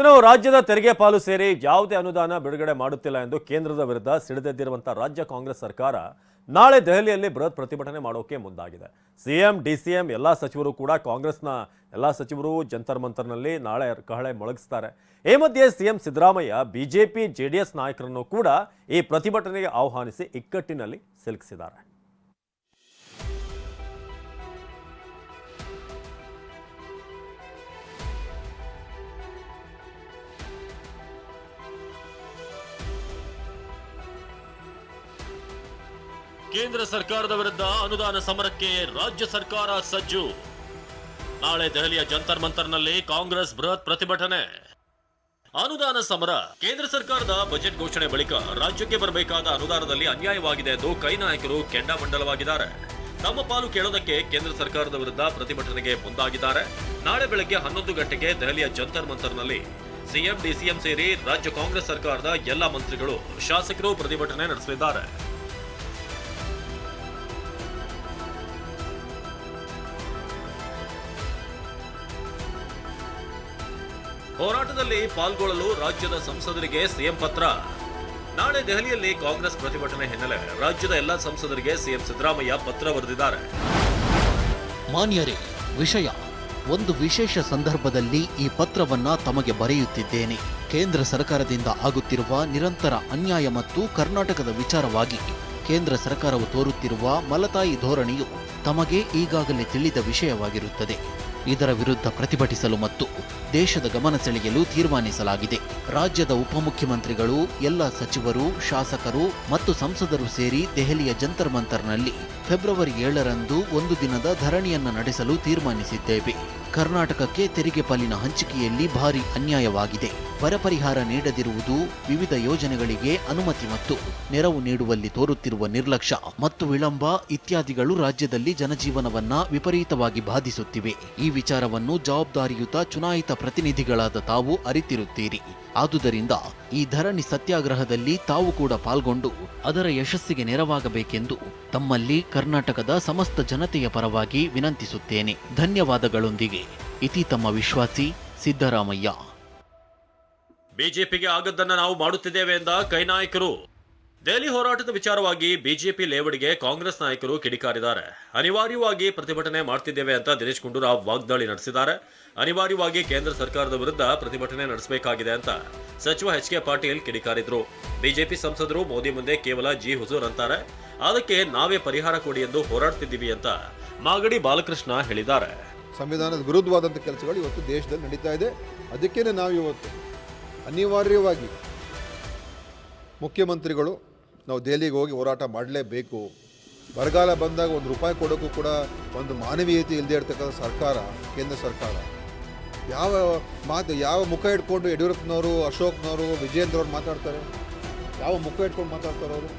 ಇನ್ನು ರಾಜ್ಯದ ತೆರಿಗೆ ಪಾಲು ಸೇರಿ ಯಾವುದೇ ಅನುದಾನ ಬಿಡುಗಡೆ ಮಾಡುತ್ತಿಲ್ಲ ಎಂದು ಕೇಂದ್ರದ ವಿರುದ್ಧ ಸಿಡಿದೆದ್ದಿರುವಂತಹ ರಾಜ್ಯ ಕಾಂಗ್ರೆಸ್ ಸರ್ಕಾರ ನಾಳೆ ದೆಹಲಿಯಲ್ಲಿ ಬೃಹತ್ ಪ್ರತಿಭಟನೆ ಮಾಡೋಕೆ ಮುಂದಾಗಿದೆ. ಸಿಎಂ, ಡಿಸಿಎಂ ಎಲ್ಲ ಸಚಿವರು ಕೂಡ ಕಾಂಗ್ರೆಸ್ನ ಎಲ್ಲ ಸಚಿವರು ಜಂತರ್ ಮಂತರ್ನಲ್ಲಿ ನಾಳೆ ಕಹಳೆ ಮೊಳಗಿಸ್ತಾರೆ. ಈ ಮಧ್ಯೆ ಸಿಎಂ ಸಿದ್ದರಾಮಯ್ಯ, ಬಿಜೆಪಿ, ಜೆಡಿಎಸ್ ನಾಯಕರನ್ನು ಕೂಡ ಈ ಪ್ರತಿಭಟನೆಗೆ ಆಹ್ವಾನಿಸಿ ಇಕ್ಕಟ್ಟಿನಲ್ಲಿ ಸಿಲುಕಿಸಿದ್ದಾರೆ. ಕೇಂದ್ರ ಸರ್ಕಾರದ ವಿರುದ್ಧ ಅನುದಾನ ಸಮರಕ್ಕೆ ರಾಜ್ಯ ಸರ್ಕಾರ ಸಜ್ಜು. ನಾಳೆ ದೆಹಲಿಯ ಜಂತರ್ ಮಂತರ್ನಲ್ಲಿ ಕಾಂಗ್ರೆಸ್ ಬೃಹತ್ ಪ್ರತಿಭಟನೆ. ಅನುದಾನ ಸಮರ. ಕೇಂದ್ರ ಸರ್ಕಾರದ ಬಜೆಟ್ ಘೋಷಣೆ ಬಳಿಕ ರಾಜ್ಯಕ್ಕೆ ಬರಬೇಕಾದ ಅನುದಾನದಲ್ಲಿ ಅನ್ಯಾಯವಾಗಿದೆ ಎಂದು ಕೈ ನಾಯಕರು ಕೆಂಡಾಮಂಡಲವಾಗಿದ್ದಾರೆ. ತಮ್ಮ ಪಾಲು ಕೇಳೋದಕ್ಕೆ ಕೇಂದ್ರ ಸರ್ಕಾರದ ವಿರುದ್ಧ ಪ್ರತಿಭಟನೆಗೆ ಮುಂದಾಗಿದ್ದಾರೆ. ನಾಳೆ ಬೆಳಗ್ಗೆ ಹನ್ನೊಂದು ಗಂಟೆಗೆ ದೆಹಲಿಯ ಜಂತರ್ ಮಂತರ್ನಲ್ಲಿ ಸಿಎಂ, ಡಿಸಿಎಂ ಸೇರಿ ರಾಜ್ಯ ಕಾಂಗ್ರೆಸ್ ಸರ್ಕಾರದ ಎಲ್ಲ ಮಂತ್ರಿಗಳು, ಶಾಸಕರು ಪ್ರತಿಭಟನೆ ನಡೆಸಲಿದ್ದಾರೆ. ಹೋರಾಟದಲ್ಲಿ ಪಾಲ್ಗೊಳ್ಳಲು ರಾಜ್ಯದ ಸಂಸದರಿಗೆ ಸಿಎಂ ಪತ್ರ. ನಾಳೆ ದೆಹಲಿಯಲ್ಲಿ ಕಾಂಗ್ರೆಸ್ ಪ್ರತಿಭಟನೆ ಹಿನ್ನೆಲೆ ರಾಜ್ಯದ ಎಲ್ಲ ಸಂಸದರಿಗೆ ಸಿಎಂ ಸಿದ್ದರಾಮಯ್ಯ ಪತ್ರ ಬರೆದಿದ್ದಾರೆ. ಮಾನ್ಯರೇ, ವಿಷಯ. ಒಂದು ವಿಶೇಷ ಸಂದರ್ಭದಲ್ಲಿ ಈ ಪತ್ರವನ್ನ ತಮಗೆ ಬರೆಯುತ್ತಿದ್ದೇನೆ. ಕೇಂದ್ರ ಸರ್ಕಾರದಿಂದ ಆಗುತ್ತಿರುವ ನಿರಂತರ ಅನ್ಯಾಯ ಮತ್ತು ಕರ್ನಾಟಕದ ವಿಚಾರವಾಗಿ ಕೇಂದ್ರ ಸರ್ಕಾರವು ತೋರುತ್ತಿರುವ ಮಲತಾಯಿ ಧೋರಣೆಯು ತಮಗೆ ಈಗಾಗಲೇ ತಿಳಿದ ವಿಷಯವಾಗಿರುತ್ತದೆ. ಇದರ ವಿರುದ್ಧ ಪ್ರತಿಭಟಿಸಲು ಮತ್ತು ದೇಶದ ಗಮನ ಸೆಳೆಯಲು ತೀರ್ಮಾನಿಸಲಾಗಿದೆ. ರಾಜ್ಯದ ಉಪಮುಖ್ಯಮಂತ್ರಿಗಳು, ಎಲ್ಲ ಸಚಿವರು, ಶಾಸಕರು ಮತ್ತು ಸಂಸದರು ಸೇರಿ ದೆಹಲಿಯ ಜಂತರ್ ಮಂತರ್ನಲ್ಲಿ ಫೆಬ್ರವರಿ ಏಳರಂದು ಒಂದು ದಿನದ ಧರಣಿಯನ್ನ ನಡೆಸಲು ತೀರ್ಮಾನಿಸಿದ್ದೇವೆ. ಕರ್ನಾಟಕಕ್ಕೆ ತೆರಿಗೆ ಪಾಲಿನ ಹಂಚಿಕೆಯಲ್ಲಿ ಭಾರಿ ಅನ್ಯಾಯವಾಗಿದೆ. ಬರ ಪರಿಹಾರ ನೀಡದಿರುವುದು ವಿವಿಧ ಯೋಜನೆಗಳಿಗೆ ಅನುಮತಿ ಮತ್ತು ನೆರವು ನೀಡುವಲ್ಲಿ ತೋರುತ್ತಿರುವ ನಿರ್ಲಕ್ಷ್ಯ. ಮತ್ತು ವಿಳಂಬ ಇತ್ಯಾದಿಗಳು ರಾಜ್ಯದಲ್ಲಿ ಜನಜೀವನವನ್ನ ವಿಪರೀತವಾಗಿ ಬಾಧಿಸುತ್ತಿವೆ. ಈ ವಿಚಾರವನ್ನು ಜವಾಬ್ದಾರಿಯುತ ಚುನಾಯಿತ ಪ್ರತಿನಿಧಿಗಳಾದ ತಾವು ಅರಿತಿರುತ್ತೀರಿ. ಆದುದರಿಂದ ಈ ಧರಣಿ ಸತ್ಯಾಗ್ರಹದಲ್ಲಿ ತಾವು ಕೂಡ ಪಾಲ್ಗೊಂಡು ಅದರ ಯಶಸ್ಸಿಗೆ ನೆರವಾಗಬೇಕೆಂದು ತಮ್ಮಲ್ಲಿ ಕರ್ನಾಟಕದ ಸಮಸ್ತ ಜನತೆಯ ಪರವಾಗಿ ವಿನಂತಿಸುತ್ತೇನೆ. ಧನ್ಯವಾದಗಳೊಂದಿಗೆ ಇತಿ ತಮ್ಮ ವಿಶ್ವಾಸಿ ಸಿದ್ದರಾಮಯ್ಯ. ಬಿಜೆಪಿಗೆ ಆಗದ್ದನ್ನು ನಾವು ಮಾಡುತ್ತಿದ್ದೇವೆ ಎಂದ ಕೈ ನಾಯಕರು. ದೆಹಲಿ ಹೋರಾಟದ ವಿಚಾರವಾಗಿ ಬಿಜೆಪಿ ಲೇವಡಿಗೆ ಕಾಂಗ್ರೆಸ್ ನಾಯಕರು ಕಿಡಿಕಾರಿದ್ದಾರೆ. ಅನಿವಾರ್ಯವಾಗಿ ಪ್ರತಿಭಟನೆ ಮಾಡ್ತಿದ್ದೇವೆ ಅಂತ ದಿನೇಶ್ ಗುಂಡೂರಾವ್ ವಾಗ್ದಾಳಿ ನಡೆಸಿದ್ದಾರೆ. ಅನಿವಾರ್ಯವಾಗಿ ಕೇಂದ್ರ ಸರ್ಕಾರದ ವಿರುದ್ಧ ಪ್ರತಿಭಟನೆ ನಡೆಸಬೇಕಾಗಿದೆ ಅಂತ ಸಚಿವ ಎಚ್ ಕೆ ಪಾಟೀಲ್ ಕಿಡಿಕಾರಿದ್ರು. ಬಿಜೆಪಿ ಸಂಸದರು ಮೋದಿ ಮುಂದೆ ಕೇವಲ ಜಿ ಹುಜೂರ್ ಅಂತಾರೆ. ಅದಕ್ಕೆ ನಾವೇ ಪರಿಹಾರ ಕೊಡಿ ಎಂದು ಹೋರಾಡ್ತಿದ್ದೀವಿ ಅಂತ ಮಾಗಡಿ ಬಾಲಕೃಷ್ಣ ಹೇಳಿದ್ದಾರೆ. ಸಂವಿಧಾನದ ವಿರುದ್ಧವಾದಂಥ ಕೆಲಸಗಳು ಇವತ್ತು ದೇಶದಲ್ಲಿ ನಡೀತಾ ಇದೆ. ಅದಕ್ಕೇನೆ ನಾವು ಇವತ್ತು ಅನಿವಾರ್ಯವಾಗಿ ಮುಖ್ಯಮಂತ್ರಿಗಳು ನಾವು ದೆಹಲಿಗೆ ಹೋಗಿ ಹೋರಾಟ ಮಾಡಲೇಬೇಕು. ಬರಗಾಲ ಬಂದಾಗ ಒಂದು ರೂಪಾಯಿ ಕೊಡೋಕ್ಕೂ ಕೂಡ ಒಂದು ಮಾನವೀಯತೆ ಇಲ್ಲದೆ ಇರ್ತಕ್ಕಂಥ ಸರ್ಕಾರ, ಕೇಂದ್ರ ಸರ್ಕಾರ. ಯಾವ ಮಾತು, ಯಾವ ಮುಖ ಇಟ್ಕೊಂಡು ಯಡಿಯೂರಪ್ಪನವರು, ಅಶೋಕ್ನವರು, ವಿಜಯೇಂದ್ರವ್ರು ಮಾತಾಡ್ತಾರೆ? ಯಾವ ಮುಖ ಇಟ್ಕೊಂಡು ಮಾತಾಡ್ತಾರೆ ಅವರು?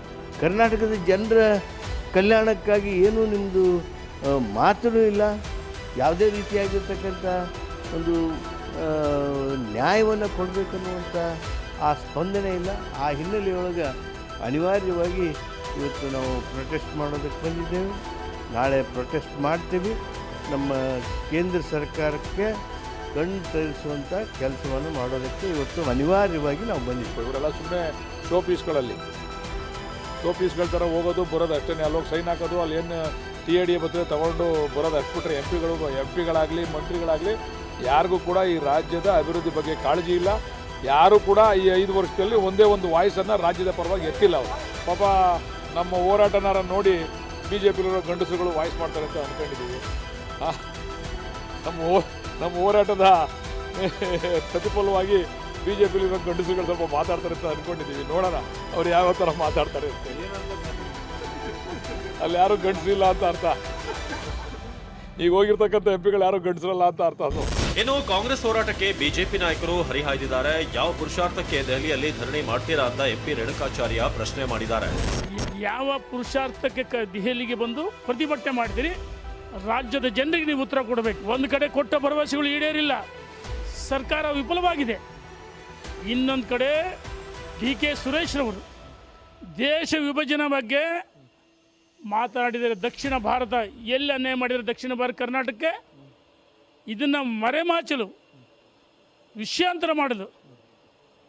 ಕರ್ನಾಟಕದ ಜನರ ಕಲ್ಯಾಣಕ್ಕಾಗಿ ಏನೂ ನಿಮ್ಮದು ಮಾತೂ ಇಲ್ಲ. ಯಾವುದೇ ರೀತಿಯಾಗಿರ್ತಕ್ಕಂಥ ಒಂದು ನ್ಯಾಯವನ್ನು ಕೊಡಬೇಕನ್ನುವಂಥ ಆ ಸ್ಪಂದನೆ ಇಲ್ಲ. ಆ ಹಿನ್ನೆಲೆಯೊಳಗೆ ಅನಿವಾರ್ಯವಾಗಿ ಇವತ್ತು ನಾವು ಪ್ರೊಟೆಸ್ಟ್ ಮಾಡೋದಕ್ಕೆ ಬಂದಿದ್ದೇವೆ. ನಾಳೆ ಪ್ರೊಟೆಸ್ಟ್ ಮಾಡ್ತೀವಿ. ನಮ್ಮ ಕೇಂದ್ರ ಸರ್ಕಾರಕ್ಕೆ ಕಣ್ಣು ತರಿಸುವಂಥ ಕೆಲಸವನ್ನು ಮಾಡೋದಕ್ಕೆ ಇವತ್ತು ಅನಿವಾರ್ಯವಾಗಿ ನಾವು ಬಂದಿದ್ದೇವೆ. ಇವರೆಲ್ಲ ಸುಮ್ಮನೆ ಶೋ ಪೀಸ್ಗಳಲ್ಲಿ ಶೋ ಪೀಸ್ಗಳ ಥರ ಹೋಗೋದು, ಬರೋದು ಅಷ್ಟೇ ಅಲ್ಲೋಗಿ ಸೈನ್ ಹಾಕೋದು, ಅಲ್ಲಿ ಏನು ಟಿ ಎ ಡಿ ಬರ್ತದೆ ತಗೊಂಡು ಬರೋದು ಅಷ್ಟುಬಿಟ್ರೆ ಎಂ ಪಿಗಳು ಎಂ ಪಿಗಳಾಗಲಿ ಮಂತ್ರಿಗಳಾಗಲಿ, ಯಾರಿಗೂ ಕೂಡ ಈ ರಾಜ್ಯದ ಅಭಿವೃದ್ಧಿ ಬಗ್ಗೆ ಕಾಳಜಿ ಇಲ್ಲ. ಯಾರು ಕೂಡ ಈ ಐದು ವರ್ಷದಲ್ಲಿ ಒಂದೇ ಒಂದು ವಾಯ್ಸನ್ನು ರಾಜ್ಯದ ಪರವಾಗಿ ಎತ್ತಿಲ್ಲ ಅವರು. ಪಾಪ ನಮ್ಮ ಹೋರಾಟನಾರ ನೋಡಿ ಬಿ ಜೆ ಪಿಲಿರೋ ಗಂಡಸುಗಳು ವಾಯ್ಸ್ ಮಾಡ್ತಾರೆ ಅಂತ ಅಂದ್ಕೊಂಡಿದ್ದೀವಿ ನಮ್ಮ ನಮ್ಮ ಹೋರಾಟದ ಪ್ರತಿಫಲವಾಗಿ ಬಿ ಜೆ ಪಿಲಿರೋ ಗಂಡಸುಗಳು ಸ್ವಲ್ಪ ಮಾತಾಡ್ತಾರೆ ಅಂತ ಅಂದ್ಕೊಂಡಿದ್ದೀವಿ ನೋಡೋಣ ಅವ್ರು ಯಾವ ಥರ ಮಾತಾಡ್ತಾರೆ ಅಂತ. ಅಲ್ಲಿ ಯಾರು ಗಂಡಸಿಲ್ಲ ಅಂತ ಅರ್ಥ. ಈಗ ಹೋಗಿರ್ತಕ್ಕಂಥ ಎಂಪಿಗಳು ಯಾರು ಗಂಡಸಿರಲ್ಲ ಅಂತ ಅರ್ಥ ಅದು. ಇನ್ನು ಕಾಂಗ್ರೆಸ್ ಹೋರಾಟಕ್ಕೆ ಬಿಜೆಪಿ ನಾಯಕರು ಹರಿಹಾಯ್ದಿದ್ದಾರೆ ಯಾವ ಪುರುಷಾರ್ಥಕ್ಕೆ ದೆಹಲಿಯಲ್ಲಿ ಧರಣಿ ಮಾಡ್ತೀರಾ ಅಂತ ಎಂಪಿ ರೇಣುಕಾಚಾರ್ಯ ಪ್ರಶ್ನೆ ಮಾಡಿದ್ದಾರೆ. ಯಾವ ಪುರುಷಾರ್ಥಕ್ಕೆ ಕ ದೆಹಲಿಗೆ ಬಂದು ಪ್ರತಿಭಟನೆ ಮಾಡ್ತೀರಿ ರಾಜ್ಯದ ಜನರಿಗೆ ನೀವು ಉತ್ತರ ಕೊಡಬೇಕು. ಒಂದು ಕಡೆ ಕೊಟ್ಟ ಭರವಸೆಗಳು ಈಡೇರಿಲ್ಲ. ಸರ್ಕಾರ ವಿಫಲವಾಗಿದೆ. ಇನ್ನೊಂದು ಕಡೆ ಡಿ ಕೆ ಸುರೇಶ್ರವರು ದೇಶ ವಿಭಜನೆ ಬಗ್ಗೆ ಮಾತನಾಡಿದರೆ ದಕ್ಷಿಣ ಭಾರತ ಎಲ್ಲಿ ಅನ್ಯಾಯ ಮಾಡಿದರೆ ದಕ್ಷಿಣ ಭಾರತ ಕರ್ನಾಟಕಕ್ಕೆ? ಇದನ್ನು ಮರೆಮಾಚಲು ವಿಷಯಾಂತರ ಮಾಡೋದು.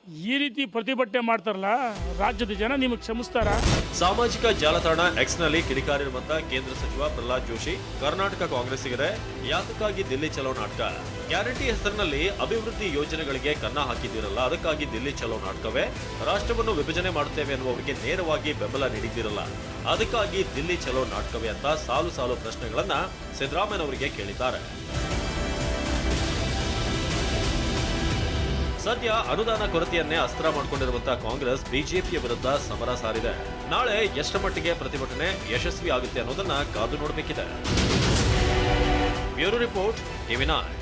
ಈ ರೀತಿ ಪ್ರತಿಭಟನೆ ಮಾಡ್ತಾರಲ್ಲ, ರಾಜ್ಯದ ಜನ ನಿಮಗೆ ಕ್ಷಮಿಸ್ತಾರ? ಸಾಮಾಜಿಕ ಜಾಲತಾಣ ಎಕ್ಸ್ನಲ್ಲಿ ಕಿಡಿಕಾರಿರುವಂತಹ ಕೇಂದ್ರ ಸಚಿವ ಪ್ರಹ್ಲಾದ್ ಜೋಶಿ, ಕರ್ನಾಟಕ ಕಾಂಗ್ರೆಸ್ಸಿಗರೇ, ಯಾತಕ್ಕಾಗಿ ದಿಲ್ಲಿ ಚಲೋ ನಾಟಕ? ಗ್ಯಾರಂಟಿ ಹೆಸರಿನಲ್ಲಿ ಅಭಿವೃದ್ಧಿ ಯೋಜನೆಗಳಿಗೆ ಕನ್ನ ಹಾಕಿದ್ದೀರಲ್ಲ, ಅದಕ್ಕಾಗಿ ದಿಲ್ಲಿ ಚಲೋ ನಾಟಕವೇ? ರಾಷ್ಟ್ರವನ್ನು ವಿಭಜನೆ ಮಾಡುತ್ತೇವೆ ಎನ್ನುವವರಿಗೆ ನೇರವಾಗಿ ಬೆಂಬಲ ನೀಡಿದ್ದೀರಲ್ಲ, ಅದಕ್ಕಾಗಿ ದಿಲ್ಲಿ ಚಲೋ ನಾಟಕವೇ ಅಂತ ಸಾಲು ಸಾಲು ಪ್ರಶ್ನೆಗಳನ್ನ ಸಿದ್ದರಾಮಯ್ಯನವರಿಗೆ ಕೇಳಿದ್ದಾರೆ. ಸದ್ಯ ಅನುದಾನ ಕೊರತೆಯನ್ನೇ ಅಸ್ತ್ರ ಮಾಡಿಕೊಂಡಿರುವಂತಹ ಕಾಂಗ್ರೆಸ್ ಬಿಜೆಪಿಯ ವಿರುದ್ಧ ಸಮರ ಸಾರಿದೆ. ನಾಳೆ ಎಷ್ಟರ ಮಟ್ಟಿಗೆ ಪ್ರತಿಭಟನೆ ಯಶಸ್ವಿ ಆಗುತ್ತೆ ಅನ್ನೋದನ್ನ ಕಾದು ನೋಡಬೇಕಿದೆ. Bureau report TV nine